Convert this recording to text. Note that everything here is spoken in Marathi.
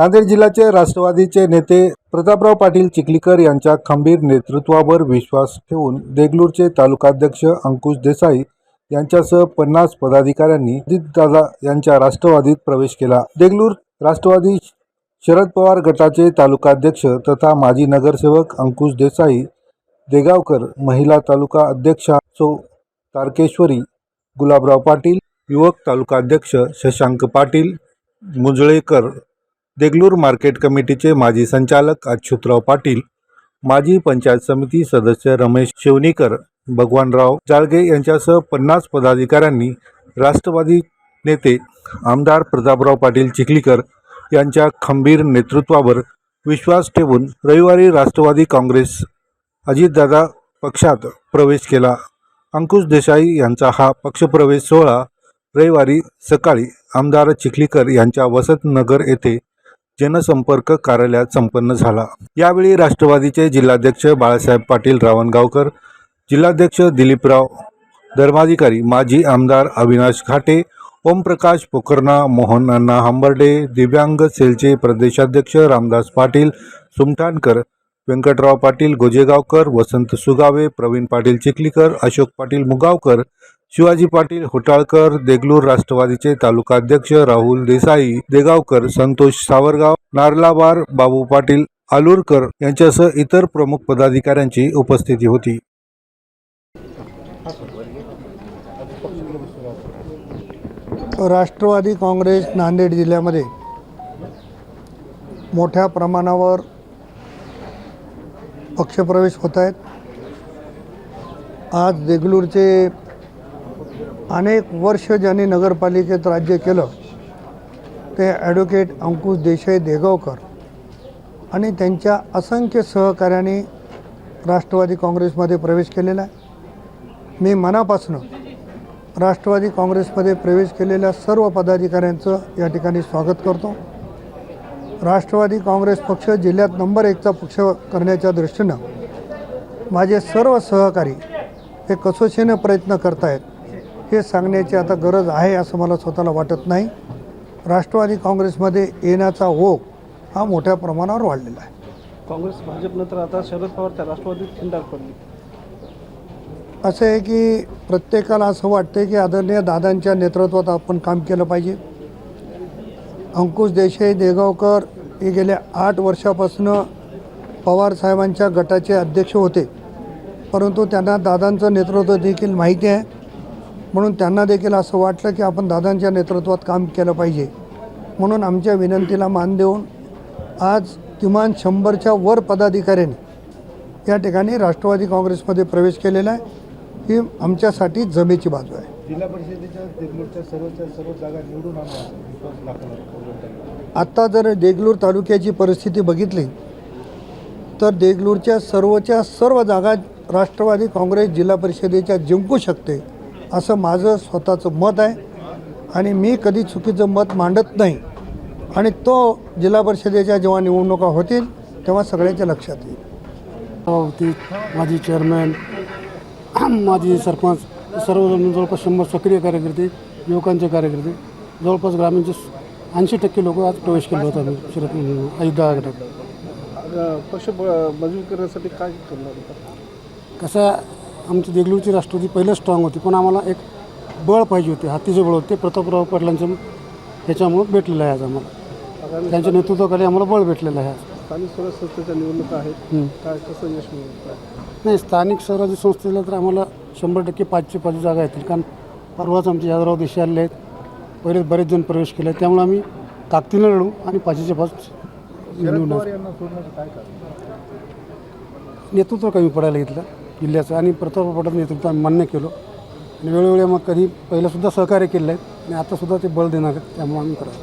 नांदेड जिल्ह्याचे राष्ट्रवादीचे नेते प्रतापराव पाटील चिखलीकर यांच्या खंबीर नेतृत्वावर विश्वास ठेवून देगलूरचे तालुकाध्यक्ष अंकुश देसाई यांच्यासह पन्नास पदाधिकाऱ्यांनी अजितदादा यांच्या राष्ट्रवादीत प्रवेश केला. देगलूर राष्ट्रवादी शरद पवार गटाचे तालुकाध्यक्ष तथा माजी नगरसेवक अंकुश देसाई देगावकर महिला तालुका अध्यक्षा सो तारकेश्वरी गुलाबराव पाटील युवक तालुकाध्यक्ष शशांक पाटील मुजळेकर देगलूर मार्केट कमिटीचे माजी संचालक अच्युतराव पाटील माजी पंचायत समिती सदस्य रमेश शिवनीकर भगवानराव जाळगे यांच्यासह पन्नास पदाधिकाऱ्यांनी राष्ट्रवादी नेते आमदार प्रतापराव पाटील चिखलीकर यांच्या खंबीर नेतृत्वावर विश्वास ठेवून रविवारी राष्ट्रवादी काँग्रेस अजितदादा पक्षात प्रवेश केला. अंकुश देसाई यांचा हा पक्षप्रवेश सोहळा रविवारी सकाळी आमदार चिखलीकर यांच्या वसंतनगर येथे जनसंपर्क कार्यालयात संपन्न झाला. यावेळी राष्ट्रवादीचे जिल्हाध्यक्ष बाळासाहेब पाटील रावणगावकर जिल्हाध्यक्ष दिलीपराव धर्माधिकारी माजी आमदार अविनाश घाटे ओमप्रकाश पोखरणा मोहन अण्णा हंबर्डे दिव्यांग सेलचे प्रदेशाध्यक्ष रामदास पाटील सुमठाणकर व्यंकटराव पाटील गोजेगावकर वसंत सुगावे प्रवीण पाटील चिखलीकर अशोक पाटील मुगावकर शिवाजी पाटील होटाळकर देगलूर राष्ट्रवादीचे तालुकाध्यक्ष राहुल देसाई देगावकर संतोष सावरगाव नारलाबार बाबू पाटील आलूरकर यांच्यासह इतर प्रमुख पदाधिकाऱ्यांची उपस्थिती होती. राष्ट्रवादी काँग्रेस नांदेड जिल्ह्यामध्ये मोठ्या प्रमाणावर पक्षप्रवेश होत आहेत. आज देगलूरचे अनेक वर्ष ज्यांनी नगरपालिकेत राज्य केलं ते ॲडव्होकेट अंकुश देसाई देगावकर आणि त्यांच्या असंख्य सहकाऱ्यांनी राष्ट्रवादी काँग्रेसमध्ये प्रवेश केलेला आहे. मी मनापासून राष्ट्रवादी काँग्रेसमध्ये प्रवेश केलेल्या सर्व पदाधिकाऱ्यांचं या ठिकाणी स्वागत करतो. राष्ट्रवादी काँग्रेस पक्ष जिल्ह्यात नंबर एकचा पक्ष करण्याच्या दृष्टीनं माझे सर्व सहकारी हे कसोशीने प्रयत्न करत आहेत हे सांगण्याची आता गरज आहे असं मला स्वतःला वाटत नाही. राष्ट्रवादी काँग्रेसमध्ये येण्याचा ओघ हा मोठ्या प्रमाणावर वाढलेला आहे. काँग्रेस भाजपनंतर आता शरद पवार त्या राष्ट्रवादीत खिंडार पडली. असं आहे की प्रत्येकाला असं वाटतं की आदरणीय दादांच्या नेतृत्वात आपण काम केलं पाहिजे. अंकुश देसाई देगावकर हे गेल्या आठ वर्षापासून पवार साहेबांच्या गटाचे अध्यक्ष होते. परंतु त्यांना दादांचं नेतृत्व देखील माहिती आहे. म्हणून त्यांना देखील असं वाटलं की आपण दादांच्या नेतृत्वात काम केलं पाहिजे. म्हणून आमच्या विनंतीला मान देऊन आज किमान शंभरच्या वर पदाधिकाऱ्यांनी या ठिकाणी राष्ट्रवादी काँग्रेसमध्ये प्रवेश केलेला आहे. ही आमच्यासाठी जमेची बाजू आहे. जिल्हा परिषदेच्या सर्व जागा निवडून आत्ता जर देगलूर तालुक्याची परिस्थिती बघितली तर देगलूरच्या सर्वच्या सर्व जागा राष्ट्रवादी काँग्रेस जिल्हा परिषदेच्या जिंकू शकते. असं माझं स्वतःचं मत आहे. आणि मी कधी चुकीचं मत मांडत नाही. आणि तो जिल्हा परिषदेच्या जेव्हा निवडणुका होतील तेव्हा सगळ्यांच्या लक्षात येईल. सभापती माजी चेअरमॅन माजी सरपंच सर्व जवळपास शंभर सक्रिय कार्यकर्ते युवकांचे कार्यकर्ते जवळपास ग्रामीणचे ऐंशी टक्के लोक आज प्रवेश केले होते. आम्ही शरद अयोध्या गटात. पक्ष मजबूत करण्यासाठी काय करणार? होता कसं आमची देगलूरची राष्ट्रवादी पहिलं स्ट्रॉंग होती पण आम्हाला एक बळ पाहिजे होते हातीचे बळ होते. प्रतापराव पाटलांच्या ह्याच्यामुळं भेटलेलं आहे आज आम्हाला. त्यांच्या नेतृत्वाखाली आम्हाला बळ भेटलेलं आहे. स्थानिक स्वराज्य संस्थेच्या निवडणुका आहेत. काय कसं यश मिळवत नाही स्थानिक स्वराज्य संस्थेला तर आम्हाला शंभर टक्के पाचशे पाच जागा येतील. कारण परवाच आमचे यादवराव देशे आले आहेत. पहिले बरेच जण प्रवेश केले आहेत. त्यामुळे आम्ही ताकदीनं लढू आणि पाचशेचे पाच निवडून नेतृत्व कमी पडायला घेतलं. जिल्ह्याचं आणि प्रताप पाटील नेतृत्व आम्ही मान्य केलं. आणि वेळोवेळी मग कधी पहिलंसुद्धा सहकार्य केलं आहे. आणि आतासुद्धा ते बळ देणार आहेत त्यामुळे आम्ही करतो